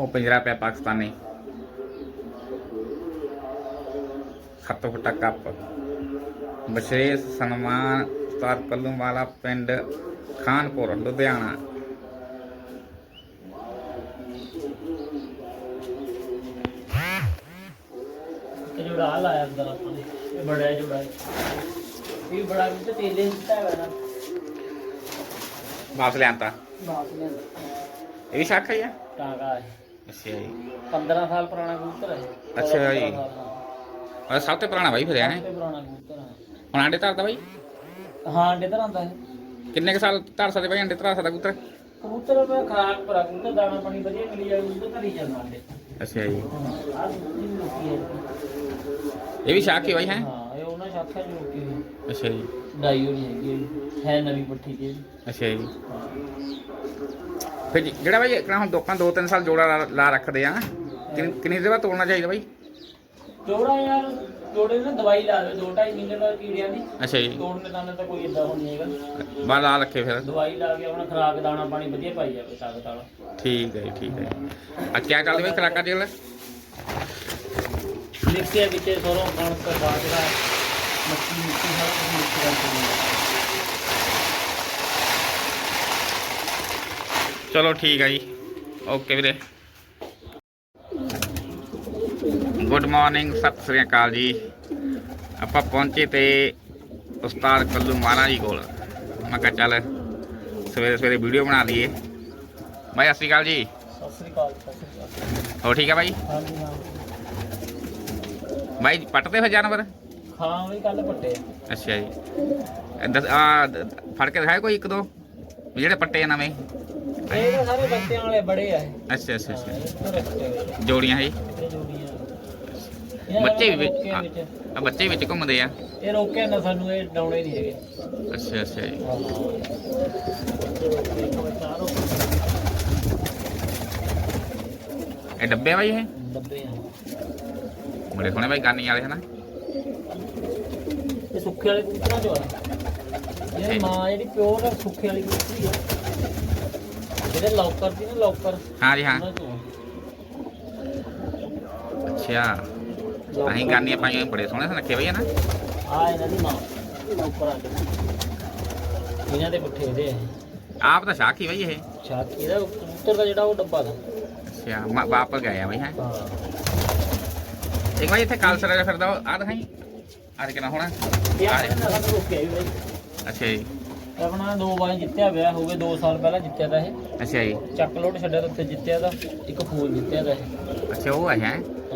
ਉਹ ਪਿੰਜਰਾ ਪਿਆ ਪਾਕਿਸਤਾਨੀ। ਖੱਤੋ ਫਟਾ ਕੱਪ। ਵਿਸ਼ੇਸ਼ ਸਨਮਾਨ ਸਤਾਰ ਕੱਲੂ ਵਾਲਾ ਪਿੰਡ ਖਾਨਪੁਰ ਲੁਧਿਆਣਾ। ਜੋੜਾ ਲਾਇਆ ਅੰਦਰ ਆਪਾਂ ਨੇ ਇਹ ਬੜਾ ਜੋੜਾ ਇਹ ਬੜਾ ਵੀ ਤੇ ਤੇਲੇ ਦਿੱਤਾ ਹੈ ਨਾ। ਵਾਪਸ ਲਿਆਂਤਾ ਬਾਪ ਨੇ ਇਹ ਵੀ ਸ਼ੱਕ ਹੈ ਟਾਗਾ ਹੈ। ਅੱਛਾ ਜੀ। 15 ਸਾਲ ਪੁਰਾਣਾ ਕਬੂਤਰ ਹੈ ਅੱਛਾ ਚੌਦਾਂ ਜੀ। ਪੰਦਰਾਂ ਸਾਲ ਦਾ। ਉਹ ਸਭ ਤੋਂ ਪੁਰਾਣਾ ਬਾਈ ਫਿਰਿਆ ਸਭ ਹੈ ਤੋਂ ਪੁਰਾਣਾ ਕਬੂਤਰ ਹੈ। ਹੁਣ ਆਂਡੇ ਧਰਦਾ ਬਾਈ? ਹਾਂ ਅੰਡੇ ਤਰ੍ਹਾਂ ਦਾ ਹੈ ਕਿੰਨੇ ਕੁ ਸਾਲ ਧਰ ਸਕਦੇ ਬਾਈ ਆਂਡੇ ਧਰਾ ਸਕਦਾ ਕਬੂਤਰ? ਕਬੂਤਰ ਮੈਂ ਖਰਾਕ ਪਰ ਕਬੂਤਰ ਦਾਣਾ ਪਾਣੀ ਵਧੀਆ ਮਿਲੀ ਜਾਏ ਕਬੂਤਰ ਧਰੀ ਜਾਂਦਾ ਅੰਡੇ ਅੱਛਾ ਜੀ। ਆਹ ਦੂਜੀ ਵੀ ਰੋਕੀ ਹੈ ਇਹ ਵੀ ਸ਼ੱਕ ਹੀ ਬਾਈ ਹੈ? ਹਾਂ ਇਹ ਉਹਨਾਂ ਸ਼ਾਖਾ ਚ ਰੋਕੀ ਹੋਈ ਅੱਛਾ ਜੀ। ਡਾਈ ਹੋਣੀ ਹੈਗੀ ਇਹ। ਹੈ ਨਵੀਂ ਪੱਠੀ ਤੇ। ਅੱਛਾ ਜੀ। ਫਿਰ ਜੀ- ਜਿਹੜਾ ਬਾਈ ਇਕਣਾ ਹੁਣ ਦੋਕਾਂ ਦੋ ਤਿੰਨ ਸਾਲ ਜੋੜਾ ਲਾ- ਲਾ ਰੱਖਦੇ ਆ ਕਿੰਨੀ ਕਿੰਨੀ ਦੇਰ ਬਾਅਦ ਤੋੜਨਾ ਚਾਹੀਦਾ ਬਾਈ? ਜੋੜਾ ਯਾਰ ਜੋੜੇ ਨੇ ਦਵਾਈ ਲਾ ਦੇ 2.5 ਮਹੀਨੇ ਬਾਅਦ ਕੀੜਿਆਂ ਦੀ। ਅੱਛਾ ਜੀ। ਤੋੜਨੇ ਦਾਣੇ ਤਾਂ ਕੋਈ ਏਦਾਂ ਹੋਣੀ ਹੈਗਾ। ਬਾਹਰ ਲਾ ਰੱਖੇ ਫਿਰ। ਦਵਾਈ ਲਾ ਕੇ ਆਪਣਾ ਖਰਾਕ ਦਾਣਾ ਪਾਣੀ ਵਧੀਆ ਪਾਈ ਜਾਵੇ ਤਾਕਤ ਵਾਲਾ ਠੀਕ ਹੈ ਜੀ ਠੀਕ ਹੈ ਆ ਕੀ ਚੱਲਦੇ ਬਾਈ ਖਰਾਕਾ ਜੇਲ ਮਿਕਸਿਆ ਵਿੱਚ ਸਰੋਂ ਕਣਕ ਬਾਜਰਾ ਮੱਕੀ ਮਿੱਟੀ ਸਾਰਾ ਕੁਝ ਮਿਕਸ ਕਰਕੇ ਦਿੰਦਾ। ਚਲੋ ਠੀਕ ਹੈ ਜੀ। ਓਕੇ ਵੀਰੇ। ਗੁੱਡ ਮਾਰਨਿੰਗ ਸਤਿ ਸ੍ਰੀ ਅਕਾਲ ਜੀ। ਆਪਾਂ ਪਹੁੰਚੇ ਤੇ ਉਸਤਾਦ ਕੱਲੂ ਮਹਾਰਾਜ ਜੀ ਕੋਲ। ਮੈਂ ਕਿਹਾ ਚੱਲ ਸਵੇਰੇ ਸਵੇਰੇ ਵੀਡੀਓ ਬਣਾ ਲਈਏ। ਬਾਈ ਸਤਿ ਸ੍ਰੀ ਅਕਾਲ ਜੀ। ਸਤਿ ਸ੍ਰੀ ਅਕਾਲ ਹੋ ਠੀਕ ਹੈ ਬਾਈ? ਹਾਂਜੀ ਹਾਂ। ਬਾਈ ਪੱਟਦੇ ਫਿਰ ਜਾਨਵਰ? ਖਾਂ ਵੀ ਕੱਲ ਪੱਟੇ। ਅੱਛਾ ਜੀ। ਦੱਸ ਆ ਫੜ ਕੇ ਦਿਖਾਏ ਕੋਈ ਇੱਕ ਦੋ। ਜਿਹੜੇ ਪੱਟੇ ਆ ਨਵੇਂ। ਇਹ ਸਾਰੇ ਬੱਚਿਆਂ ਵਾਲੇ ਬੜੇ ਆ ਅੱਛਾ ਅੱਛਾ ਅੱਛਾ। ਜੋੜੀਆਂ ਹੈ ਕਿਤੇ ਬੱਚੇ ਵੀ ਆ ਬੱਚੇ ਵਿੱਚ ਘੁੰਮਦੇ ਆ? ਇਹ ਰੋਕੇ ਨਾ ਸਾਨੂੰ ਇਹ ਡਾਉਣੇ ਨਹੀਂ ਹੈਗੇ। ਅੱਛਾ ਅੱਛਾ ਜੀ। ਇਹ ਡੱਬੇ ਬਾਈ ਇਹ? ਡੱਬੇ ਆ। ਬੜੇ ਸੋਹਣੇ ਬਾਈ ਗਾਨੀ ਵਾਲੇ ਹਨਾ? ਇਹ ਸੁੱਕੇ ਵਾਲੇ ਕਬੂਤਰਾਂ ਚੋਂ ਆ। ਇਹ ਮਾਂ ਜਿਹੜੀ ਪਿਓਰ ਸੁੱਕੇ ਵਾਲੀ ਕਬੂਤਰੀ ਆ। ਜਿਹੜੇ ਲੌਕਰ ਦੀ ਨਾ ਲੌਕਰ ਹਾਂ ਜੀ ਹਾਂ। ਉਹਨਾਂ ਚੋਂ। ਅੱਛਾ। ਅਸੀਂ ਗਾਨੀਆਂ ਪਾਈਆਂ ਬੜੇ ਸੋਹਣੇ ਸੁਨੱਖੇ ਬਈ ਹਨਾ ਆ ਇਹਨਾਂ ਦੀ ਮਾਂ ਲੌਕਰ ਆ ਇਹਨਾਂ ਦੇ ਪੁੱਠੇ ਦੇ ਆਪ ਤਾਂ ਸ਼ਾਖੀ ਬਈ ਇਹ। ਛਾਤੀ ਦਾ ਕਬੂਤਰ ਦਾ ਜਿਹੜਾ ਉਹ ਡੱਬਾ ਦਾ। ਅੱਛਾ ਮ- ਵਾਪਸ ਗਏ ਆ ਬਈ ਹੈ? ਹਾਂ। ਇੱਕ ਵਾਰੀ ਇੱਥੇ ਕਾਲਸਰਾ ਜਿਹਾ ਫਿਰਦਾ ਆ ਦਿਖਾਈ। ਅੱਜ ਕਿੰਨਾ ਹੋਣਾ ਇਹ ਆਪਣੇ ਨਾਲ ਸਾਨੂੰ ਰੋਕਿਆ ਵੀ ਬਾਈ। ਅੱਛਾ ਜੀ। ਇਹ ਆਪਣਾ ਦੋ ਵਾਰ ਜਿੱਤਿਆ ਵਿਆਹ ਹੋ ਗਏ 2 ਸਾਲ ਪਹਿਲਾਂ ਜਿੱਤਿਆ ਦਾ ਇਹ। ਅੱਛਾ ਜੀ। ਚੱਕ ਲੋਟ ਛੱਡਿਆ ਤਾਂ ਜਿੱਤਿਆ ਦਾ ਇੱਕ ਫੂਲ ਜਿੱਤਿਆ ਦਾ ਇਹ। ਅੱਛਾ ਉਹ ਹੈ?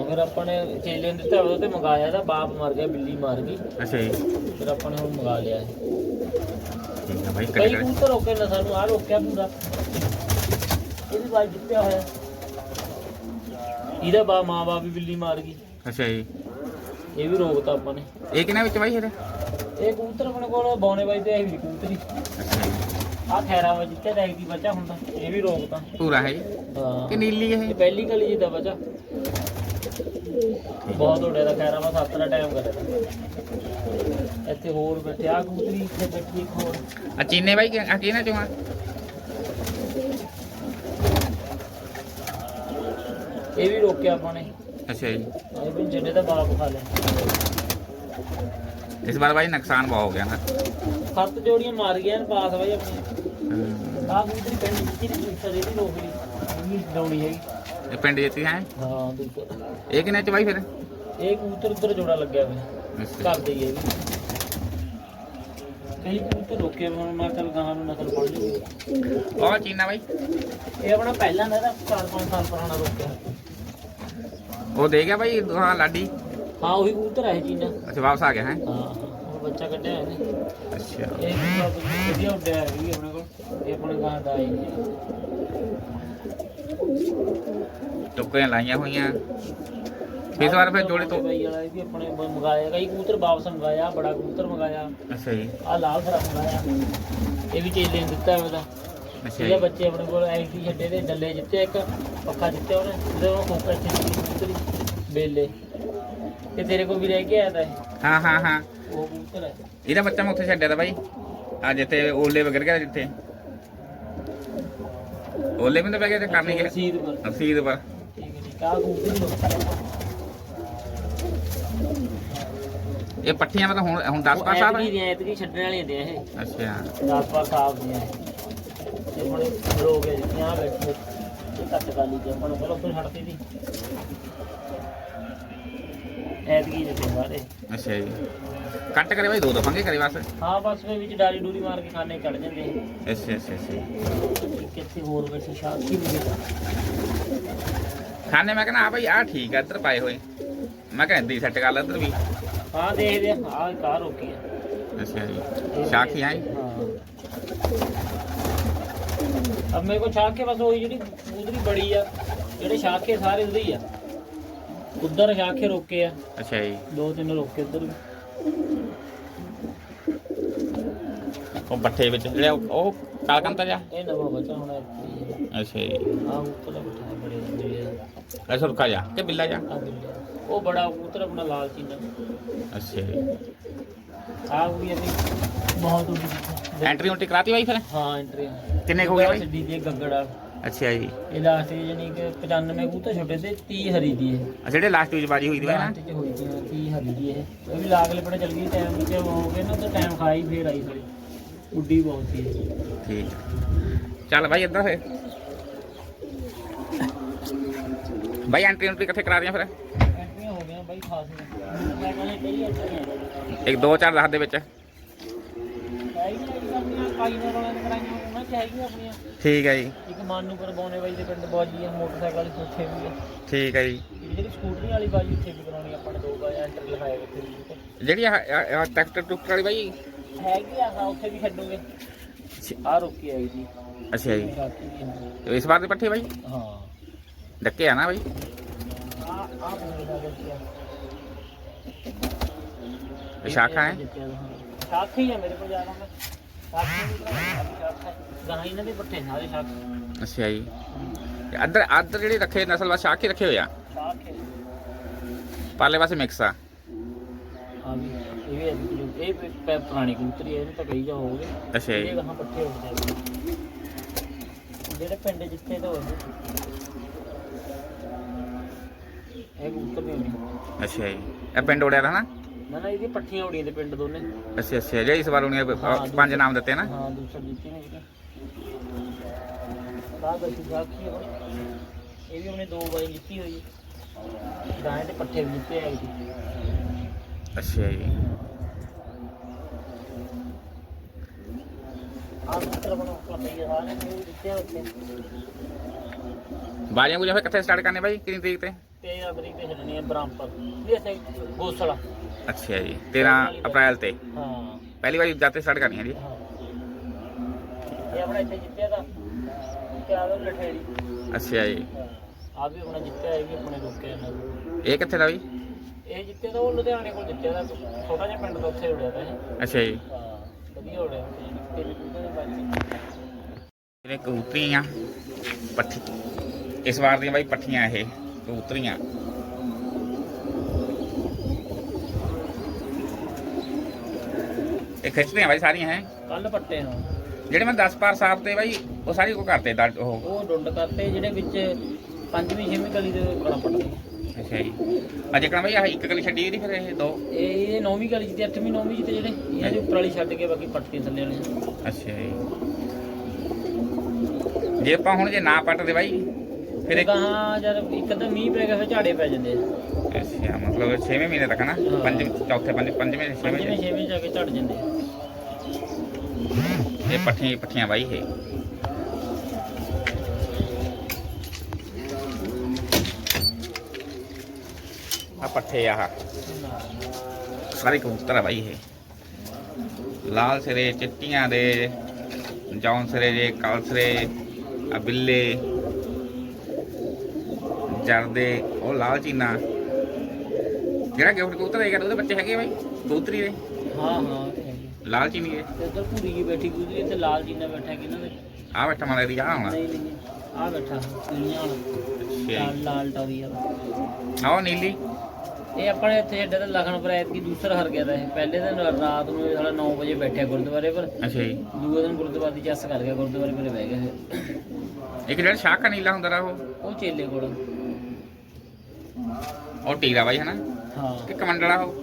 ਫਿਰ ਆਪਾਂ ਨੇ ਚੇਲੇ ਨੂੰ ਦਿੱਤਾ ਉਹਦੇ ਤੇ ਮੰਗਾਇਆ ਦਾ ਬਾਪ ਮਰ ਗਿਆ ਬਿੱਲੀ ਮਾਰ ਗਈ। ਅੱਛਾ ਜੀ। ਫਿਰ ਆਪਾਂ ਨੇ ਹੁਣ ਮੰਗਾ ਲਿਆ ਇਹ। ਠੀਕ ਹੈ ਬਾਈ ਕਈ ਕਬੂਤਰ ਰੋਕੇ ਨਾ ਸਾਨੂੰ ਆ ਰੋਕਿਆ ਪੂਰਾ। ਇਹ ਵੀ ਬਾਈ ਜਿੱਤਿਆ ਹੋਇਆ। ਇਹਦਾ ਬਾ ਮਾਂ ਬਾਪ ਵੀ ਬਿੱਲੀ ਮਾਰ ਗਈ। ਅੱਛਾ ਜੀ। ਇਹ ਵੀ ਰੋਕਤਾ ਆਪਾਂ ਨੇ। ਇਹ ਕਿਹਨਾਂ ਵਿੱਚ ਬਾਈ ਇਹਦੇ ਇਹ ਕਬੂਤਰ ਆਪਣੇ ਕੋਲ ਬੌਨੇ ਬਾਈ ਤੇ ਇਹ ਵੀ ਕਬੂਤਰੀ। ਅੱਛਾ ਜੀ ਆ ਖੈਰਾ ਵਾ ਜਿੱਤੇ ਦਾ ਇੱਕ ਦੀ ਬੱਚਾ ਹੁੰਦਾ ਇਹ ਵੀ ਰੋਕਤਾ ਪੂਰਾ ਹੈ ਜੀ ਹਾਂ। ਕਿ ਨੀਲੀ ਇਹ? ਇਹ ਪਹਿਲੀ ਗਲੀ ਜੀ ਦਾ ਬੱਚਾ। ਬਹੁਤ ਉੜਿਆ ਦਾ ਖੈਰਾ ਵਾ ਸੱਤ ਦਾ ਟਾਈਮ ਕਰਿਆ ਤਾ। ਇੱਥੇ ਹੋਰ ਬੈਠੇ ਆ ਕਬੂਤਰੀ ਇੱਥੇ ਬੈਠੀ ਇੱਕ ਹੋਰ। ਆ ਚੀਨੇ ਬਾਈ ਕਿ- ਆ ਕਿਹਨਾਂ ਚੋਂ ਆ? ਇਹ ਵੀ ਰੋਕਿਆ ਆਪਾਂ ਨੇ। ਅੱਛਾ ਜੀ। ਇਹ ਵੀ ਜਿਹੜੇ ਦਾ ਬਾਪ ਖਾ ਲਿਆ। ਇਸ ਵਾਰ ਬਾਈ ਨੁਕਸਾਨ ਬਹੁਤ ਹੋ ਗਿਆ ਨਾ ਸੱਤ ਜੋੜੀਆਂ ਮਾਰ ਗਈਆਂ ਨੇ ਪਾਸ ਬਾਈ ਆਪਣੀ ਹਮ, ਆ ਕਬੂਤਰੀ ਪਿੰਡ ਜਿੱਤੀ ਦੀ ਦੂਸਰੀ ਦੀ ਰੋਕ ਲਈ ਇਹ ਡਾਉਣੀ ਹੈਗੀ ਇਹ ਪਿੰਡ ਜਿੱਤੀ ਹੈ ਹਾਂ ਦੂਸਰਾ ਇਹ ਕਿਹਨਾਂ ਚ ਬਾਈ ਫਿਰ ਇਹ ਕਬੂਤਰ ਉੱਧਰ ਜੋੜਾ ਲੱਗਿਆ ਹੋਇਆ ਅੱਛਾ ਘਰ ਦੇ ਹੀ ਹੈ ਵੀ ਕਈ ਕਬੂਤਰ ਰੋਕੇ ਹੋਏ ਹੁਣ ਮੈਂ ਚੱਲ ਗਾਹਾਂ ਨੂੰ ਨਸਲ ਪੜ ਲਈ ਉਹ ਚੀਨਾ ਬਾਈ ਇਹ ਆਪਣਾ ਪਹਿਲਾਂ ਦਾ ਇਹਦਾ 4-5 ਸਾਲ ਹਾਂ ਹਾਂ ਉਹੀ ਕਬੂਤਰ ਹੈ ਚੀਨਾ ਅੱਛਾ ਵਾਪਸ ਆ ਗਿਆ ਹੈ? ਹਾਂ ਬੱਚਾ ਕੱਢਿਆ ਇਹਨੇ। ਅੱਛਾ। ਇਹ ਕਬੂਤਰ ਵਧੀਆ ਉੱਡਿਆ ਹੈ ਵੀ ਆਪਣੇ ਕੋਲ। ਇਹ ਆਪਣੇ ਗਾਂ ਦਾ ਆਈ ਟੁੱਕੀਆਂ ਲਾਈਆਂ ਹੋਈਆਂ। ਇਸ ਵਾਰ ਫਿਰ ਜੋੜੇ ਤੋਂ ਬਾਈ ਵਾਲਾ ਇਹ ਵੀ ਆਪਣੇ ਮੰਗਾਇਆ। ਕਈ ਕਬੂਤਰ ਵਾਪਸ ਮੰਗਾਇਆ ਬੜਾ ਕਬੂਤਰ ਮੰਗਾਇਆ। ਅੱਛਾ ਜੀ। ਆ ਲਾਲ ਖਰਾ ਮੰਗਾਇਆ। ਇਹ ਵੀ ਚੇਲੇ ਨੂੰ ਦਿੱਤਾ ਉਹਦਾ। ਅੱਛਾ ਇਹਦੇ ਜੀ। ਬੱਚੇ ਆਪਣੇ ਕੋਲ ਐਂਟੀ ਛੱਡੇ ਦੇ ਡੱਲੇ ਜਿੱਤੇ ਇੱਕ ਪੱਖਾ ਜਿੱਤੇ ਉਹਨੇ। ਉਹ ਕੋਕਾ ਕਬੂਤਰੀ ਬੇਲੇ। ਤੇ ਤੇਰੇ ਕੋਲ ਵੀ ਰਹਿ ਕੇ ਆਇਆ ਤਾ ਇਹ। ਹਾਂ ਹਾਂ ਹਾਂ। ਉਹ ਕਬੂਤਰ ਹੈ ਇਹਦਾ ਬੱਚਾ ਮੈਂ ਉੱਥੇ ਛੱਡਿਆ ਤਾ ਬਾਈ। ਆ ਜਿੱਥੇ ਓਲੇ ਵਗਰ ਗਿਆ ਜਿੱਥੇ। ਓਲੇ ਵੀ ਤਾਂ ਪੈ ਗਿਆ ਤੇ ਕਰਨੀ ਗਿਆ ਰਸੀਦ ਪਰ। ਰਸੀਦ ਪਰ। ਆ ਕਬੂਤਰੀ ਇਹ ਪੱਠੀਆਂ ਮਤਲਬ ਹੁਣ ਹੁਣ 10 ਪਾਸ ਸਾਹਿਬ ਐਤਕੀ ਦੀਆਂ ਐਤਕੀ ਛੱਡਣ ਵਾਲੀਆਂ ਦੀਆਂ ਇਹ। ਅੱਛਾ। 10 ਪਾਸ ਸਾਹਿਬ ਦੀਆਂ ਇਹ। ਹੁਣ ਰੋ ਗਏ ਜਿੱਥੇ ਆ ਬੈਠੇ। ਇਹ ਕੱਟ ਕਰ ਲਈ ਤੇ ਆਪਾਂ ਨੂੰ ਪਹਿਲਾਂ ਉੱਪਰ ਛੱਡਤੀ ਦੀ ਸਾਰੇ ਅੱਛਾ ਜੀ। ਕੱਟ ਕਰੇ ਬਾਈ ਦੋ ਦਫਾਂਗੇ ਕਰੇ ਬਸ। ਹਾਂ ਬਸ ਵੇ ਵਿੱਚ ਡਾਰੀ ਡੂਰੀ ਮਾਰ ਕੇ ਖਾਣੇ ਕੱਢ ਜਾਂਦੇ ਅੱਛਾ ਅੱਛਾ ਅੱਛਾ ਕਿੱਥੇ ਹੋਰ ਵੈਸੇ ਸ਼ਾਂਤੀ ਨਹੀਂ ਖਾਣੇ ਮੈਂ ਕਹਿੰਦਾ ਆ ਭਾਈ ਆ ਠੀਕ ਆ ਇੱਧਰ ਪਾਏ ਹੋਏ। ਮੈਂ ਕਹਿੰਦਾ ਇੱਦਾਂ ਸੈੱਟ ਕਰ ਲੈ ਇੱਧਰ ਵੀ। ਹਾਂ ਦੇਖਦੇ ਆ ਆ ਕਾਰ ਰੋਕੀ ਆ। ਅੱਛਾ ਜੀ। ਸ਼ਾਖੀ ਆਈ ਹਾਂ ਅਬ ਮੇਰੇ ਕੋ ਛਾਕੇ ਬਸ ਉਹ ਜਿਹੜੀ ਉਧਰੀ ਬੜੀ ਆ। ਜਿਹੜੇ ਛਾਕੇ ਸਾਰੇ ਉਧਰੀ ਆ। ਉਧਰ ਛਾਕੇ ਰੋਕੇ ਆ। ਅੱਛਾ ਜੀ। ਦੋ ਤਿੰਨ ਰੋਕੇ ਉਧਰ ਵੀ। ਉਹ ਬੱਠੇ ਵਿੱਚ ਜਿਹੜੇ ਉਹ- ਉਹ ਕਾਲਕੰਤਾ ਜਾ। ਇਹ ਨਵਾਂ ਬੱਚਾ ਹੁਣ ਆ। ਅੱਛਾ ਜੀ। ਉੱਪਰ ਬਿਠਾ ਬੜੇ ਜਿਹੜੇ ਅੱਛਾ ਰੁਕਾ ਜਾ ਕਿ ਬਿੱਲਾ ਜਾ? ਆ ਬਿੱਲੇ। ਉਹ ਬੜਾ ਕਬੂਤਰ ਆਪਣਾ ਲਾਲ ਚੀਨਾ ਅੱਛਾ ਜੀ। ਆ ਵੀ ਅਸੀਂ ਬਹੁਤ ਉੱਡੀ। ਐਂਟਰੀ ਉਂਟੀ ਕਰਾਤੀ ਬਾਈ ਫਿਰ? ਹਾਂ ਐਂਟਰੀ ਕਿੰਨੇ ਕੁ ਹੋ ਗਏ ਬਾਈ? ਛੱਡੀ ਦੀ ਗੱਗੜਾ ਅੱਛਾ ਜੀ। ਇਹ ਲਾਸਟ ਜਾਨੀ ਕਿ 95 ਕਬੂਤਰ ਛੋਟੇ ਤੇ 30 ਹਰੀ ਦੀ ਅੱਛਾ ਜਿਹੜੇ ਲਾਸਟ ਵਿੱਚ ਬਾਜੀ ਹੋਈ ਦੀ ਨਾ? ਲਾਸਟ ਚ ਹੋਈ ਸੀ ਕੀ ਹਰੀ ਦੀ ਇਹ। ਇਹ ਵੀ ਲਾਗਲੇ ਪੜੇ ਚਲ ਗਈ ਟਾਈਮ ਵਿੱਚ ਹੋ ਗਏ ਨਾ ਤਾਂ ਟਾਈਮ ਖਾਈ ਫੇਰ ਆਈ ਥੋੜੀ ਉੱਡੀ ਬਹੁਤ ਸੀ। ਠੀਕ। ਚੱਲ ਬਾਈ ਇੱਧਰ ਫੇ ਬਾਈ ਐਂਟਰੀ ਉਂਟੀ ਕਿੱਥੇ ਕਰਾ ਦੀਆਂ ਫਿਰ? ਐਂਟਰੀਆਂ ਹੋ ਗਈਆਂ ਬਾਈ ਖਾਸ ਮੈਂ ਕਹਿੰਦਾ ਕਈ ਐਂਟਰੀਆਂ ਇੱਕ ਦੋ ਚਾਰ ਦੱਸ ਦੇ ਵਿੱਚ। ਨੇ ਕਰਾਈਆਂ। ਚ ਹੈਗੀਆਂ ਆਪਣੀਆਂ। ਠੀਕ ਹੈ ਜੀ। ਇੱਕ ਮਾਨੂਪੁਰ ਬੌਨੇ ਬਾਈ ਦੇ ਪਿੰਡ ਬਾਜੀ ਆ ਮੋਟਰਸਾਈਕਲ ਵਾਲੀ ਉੱਥੇ ਵੀ ਆ। ਠੀਕ ਹੈ ਜੀ। ਜਿਹੜੀ ਸਕੂਟਰੀ ਵਾਲੀ ਬਾਜੀ ਉੱਥੇ ਵੀ ਕਰਾਉਣੀ ਆਪਾਂ ਨੇ ਦੋ ਬਾਈ ਐਂਟਰ ਲਿਖਾਏ ਉੱਥੇ ਵੀ। ਜਿਹੜੀ ਆ ਟਰੈਕਟਰ ਟੁਕਟਰ ਵਾਲੀ ਬਾਈ? ਹੈਗੀ ਆ ਹਾਂ ਉੱਥੇ ਵੀ ਛੱਡੋਗੇ। ਆ ਰੁਕੀ ਆਈ ਜੀ ਅੱਛਾ ਜੀ। ਤੇ ਇਸ ਵਾਰ ਦੇ ਪੱਠੇ ਬਾਈ? ਹਾਂ। ਡੱਕੇ ਆ ਨਾ ਬਾਈ? ਆ ਆ ਬਣੇ ਦਾ ਬੱਚਾ ਇਹ ਸ਼ਾਖਾ ਹੈ। ਸ਼ਾਖਾ ਹੀ ਮੇਰੇ ਕੋਲ ਜ਼ਿਆਦਾ ਮੈਂ ਸ਼ਾਖਾ ਵੀ ਸ਼ਾਖਾ ਗਾਂ ਇਹਨਾਂ ਦੇ ਪੱਠੇ ਸਾਰੇ ਸ਼ਾਖਾ ਅੱਛਾ ਜੀ। ਤੇ ਅੱਧਰ ਅੱਧਰ ਜਿਹੜੇ ਰੱਖੇ ਨਸਲ ਵਾਸਤੇ ਸ਼ਾਖ ਹੀ ਰੱਖੇ ਹੋਏ ਆ? ਸ਼ਾਖੇ ਪਰਲੇ ਪਾਸੇ ਮਿਕਸ ਆ। ਆ ਵੀ ਇਹ ਵੀ ਅੱਜ ਜੋ- ਇਹ ਵੀ ਪੈ- ਪੁਰਾਣੀ ਕਬੂਤਰੀ ਹੈ ਇਹਨੂੰ ਤਾਂ ਕਈ ਜਾ ਹੋ ਗਏ ਅੱਛਾ ਜੀ। ਇਹ ਗਾਂ ਪੱਠੇ ਹੋ ਗਏ ਜਿਹੜੇ ਪਿੰਡ ਜਿੱਥੇ ਤੋਂ ਹੋਏ ਇਹ ਕਬੂਤਰ ਨਹੀਂ ਹੋਣੀ। ਅੱਛਾ ਜੀ। ਇਹ ਪਿੰਡ ਉੜਿਆ ਦਾ ਨਾ? ਨਾ ਨਾ ਇਹਦੀ ਪੱਠੀਆਂ ਉੜੀਆਂ ਦੇ ਪਿੰਡ ਦੋਨੇ। ਅੱਛਾ ਅੱਛਾ ਜਿਹੜੀ ਇਸ ਵਾਰ ਉਹਨੇ ਹਾਂ, ਪੰਜ ਨਾਮ ਦਿੱਤੇ ਨਾ? ਹਾਂ ਦੂਸਰਾ ਦਿੱਤੀ ਨੇ ਇਹਦੇ ਬਾਅਦ ਵਿੱਚ ਸਾਖੀ ਹੈ ਇਹ ਵੀ ਉਹਨੇ ਦੋ ਵਾਰੀ ਲਿੱਤੀ ਹੋਈ ਹੈ ਗਾਂ ਤੇ ਪੱਠੇ ਵੀ ਦਿੱਤੇ ਹੈ ਇਹਦੀ। ਅੱਛਾ ਜੀ। ਆਹ ਮਿੱਤਰ ਬਣੋ ਪਈ ਹੈ ਸਾਰੇ ਨੇ ਵੀ ਦਿੱਤੇ ਆ ਉੱਥੇ। ਬਾਜੀਆਂ ਬੁਝਾ ਫਿਰ ਕਿੱਥੇ ਸਟਾਰਟ ਕਰਨੇ ਬਾਈ? ਕਿੰਨੀ ਤਰੀਕ ਤੇ? 13 ਤਰੀਕ ਤੇ ਛੱਡਣੀ ਹੈ ਬ੍ਰਹਮਪੁਰ ਵੀ ਅਸੀਂ ਗੋਸਲਾ ਅੱਛਾ ਜੀ 13 ਅਪ੍ਰੈਲ ਤੇ? ਹਾਂ। ਪਹਿਲੀ ਵਾਰੀ ਜਾਤੇ ਸਟਾਰਟ ਕਰਨੀ ਹੈ ਜੀ? ਇਹ ਆਪਣਾ ਇੱਥੇ ਜਿੱਤਿਆ ਦਾ ਕਿਆ ਲੋ ਲਠੇੜੀ ਅੱਛਾ ਜੀ। ਆ ਵੀ ਆਪਣਾ ਜਿੱਤਿਆ ਇਹ ਵੀ ਆਪਣੇ ਰੋਕਿਆ ਇਹਨਾਂ ਨੂੰ। ਇਹ ਕਿੱਥੇ ਦਾ ਇਹ ਉਹ ਲੁਧਿਆਣੇ ਕੋਲ ਜਿੱਤਿਆ ਦਾ ਛੋਟਾ ਜਿਹਾ ਪਿੰਡ ਤੋਂ ਉੱਥੇ ਉੜਿਆ ਦਾ ਇਹ। ਅੱਛਾ ਜੀ। ਹਾਂ ਵਧੀਆ ਉੜਿਆ ਦੇ ਇਹਨੇ ਕਬੂਤਰੀਆਂ ਪੱਠੀ। ਇਸ ਵਾਰ ਦੀਆਂ ਬਾਈ ਪੱਠੀਆਂ ਇਹ ਕਬੂਤਰੀਆਂ। ਇਹ ਖਿੱਚਦੀਆਂ ਬਾਈ ਸਾਰੀਆਂ ਹੈ? ਕੱਲ ਪੱਟੇ ਹਾਂ ਜਿਹੜੇ ਮੈਂ 10 ਪਾਰ ਸਾਹਿਬ ਤੇ ਬਾਈ ਉਹ ਸਾਰੀ ਕੋ ਕਰਤੇ ਦਾ ਉਹ। ਉਹ ਡੁੰਡ ਕਰਤੇ ਜਿਹੜੇ ਵਿੱਚ ਪੰਜਵੀਂ ਛੇਵੀਂ ਗਲੀ ਦੇ ਕੜਾ ਪੱਟੇ। ਅੱਛਾ ਜੀ। ਅਜੇ ਕਹਾਂ ਬਾਈ ਆਹ ਇੱਕ ਕਲੀ ਛੱਡੀ ਇਹਦੀ ਫਿਰ ਇਹ ਦੋ। ਇਹ ਇਹ ਨੌਵੀਂ ਗਲੀ ਚ ਤੇ ਅੱਠਵੀਂ ਨੌਵੀਂ ਚ ਤੇ ਜਿਹੜੇ ਇਹਨਾਂ ਦੇ ਉੱਪਰ ਵਾਲੀ ਛੱਡ ਕੇ ਬਾਕੀ ਪੱਟੇ ਥੱਲੇ ਵਾਲੇ। ਅੱਛਾ ਜੀ। ਜੇ ਆਪਾਂ ਹੁਣ ਜੇ ਨਾ ਪੱਟਦੇ ਬਾਈ ਫਿਰ ਫਿਰ ਇਹ ਕਹਾਂ ਜਦ ਇੱਕ ਤਾਂ ਮੀਂਹ ਪੈ ਗਿਆ ਫਿਰ ਝਾੜੇ ਪੈ ਜਾਂਦੇ ਆ। ਅੱਛਾ ਮਤਲਬ 6ਵੇਂ ਮਹੀਨੇ ਤੱਕ ਨਾ? ਹਾਂ। ਪੰਜ ਚੌਥੇ ਪੰਜ ਪੰਜਵੇਂ ਛੇਵੇਂ ਪੰਜਵੀਂ ਛੇਵੀਂ ਜਾ ਕੇ ਝੜ ਜਾਂਦੇ ਆ। ਇਹ ਪੱਠੀਆਂ ਪੱਠੀਆਂ ਬਾਈ ਇਹ। ਆ ਪੱਠੇ ਆਹ। ਸਾਰੇ ਕਬੂਤਰ ਆ ਬਾਈ ਇਹ। ਲਾਲ ਸਿਰੇ ਚਿੱਟੀਆਂ ਦੇ ਜੌਨ ਸਿਰੇ ਦੇ ਕਾਲ ਸਿਰੇ ਆ ਬਿੱਲੇ। ਜਰਦੇ ਉਹ ਲਾਲ ਚੀਨਾ। ਜਿਹੜਾ ਗਿਫਟ ਕਬੂਤਰ ਹੈਗਾ ਉਹਦੇ ਬੱਚੇ ਹੈਗੇ ਬਾਈ ਕਬੂਤਰੀ ਦੇ। ਹਾਂ ਹਾਂ। ਲਾਲ ਚੀਨੀ ਦੇ। ਤੇ ਉਧਰ ਭੂਰੀ ਜੀ ਬੈਠੀ ਗੁਜਰੀ ਤੇ ਲਾਲ ਜੀਨਾ ਬੈਠਾ ਕਿ ਇਹਨਾਂ ਦੇ। ਆ ਬੈਠਾ ਮਾਲੇ ਦੀ ਆ ਹੋਣਾ ਨਹੀਂ ਨਹੀਂ ਆ ਬੈਠਾ ਪੀਲੀਆਂ ਵਾਲਾ। ਲਾਲ ਲਾਲ ਟੌਰੀ ਵਾਲਾ। ਆਹ ਨੀਲੀ। ਇਹ ਆਪਣੇ ਇੱਥੇ ਏਡੇ ਤੇ ਲਖਣ ਪਰ ਐਤਕੀ ਦੂਸਰਾ ਹਰ ਗਿਆ ਦਾ ਇਹ। ਪਹਿਲੇ ਦਿਨ ਰਾਤ ਨੂੰ ਇਹ ਸਾਲਾ 9 ਵਜੇ ਬੈਠਿਆ ਗੁਰਦੁਆਰੇ ਪਰ। ਅੱਛਾ ਜੀ। ਦੂਏ ਦਿਨ ਗੁਰਦੁਆਰੇ ਦੀ ਚੱਸ ਕਰ ਗਿਆ ਗੁਰਦੁਆਰੇ ਪਰ ਬਹਿ ਗਿਆ। ਇੱਕ ਜਿਹੜਾ ਸ਼ਾਖਾ ਨੀਲਾ ਹੁੰਦਾ ਰਾ ਉਹ। ਉਹ ਚੇਲੇ ਕੋਲ। ਉਹ ਟੀਰਾ ਬਾਈ ਹਨਾ? ਹਾਂ। ਕਿ ਕਮੰਡਲਾ ਹੋ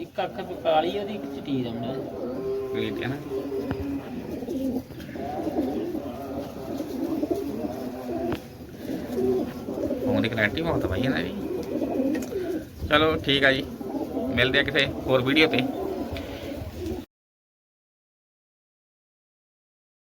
ਇੱਕ ਅੱਖ ਕਾਲੀ ਉਹਦੀ ਇੱਕ ਚਟੀਰ ਆ ਮੈਂ ਗ੍ਰੇਟ ਹੈ ਨਾ। ਫੋਨ ਦੀ ਕਲੈਰਿਟੀ ਬਹੁਤ ਆ ਬਾਈ ਇਹਨਾਂ ਦੀ ਚਲੋ ਠੀਕ ਆ ਜੀ। ਮਿਲਦੇ ਆ ਕਿਸੇ ਹੋਰ ਵੀਡੀਓ ਤੇ।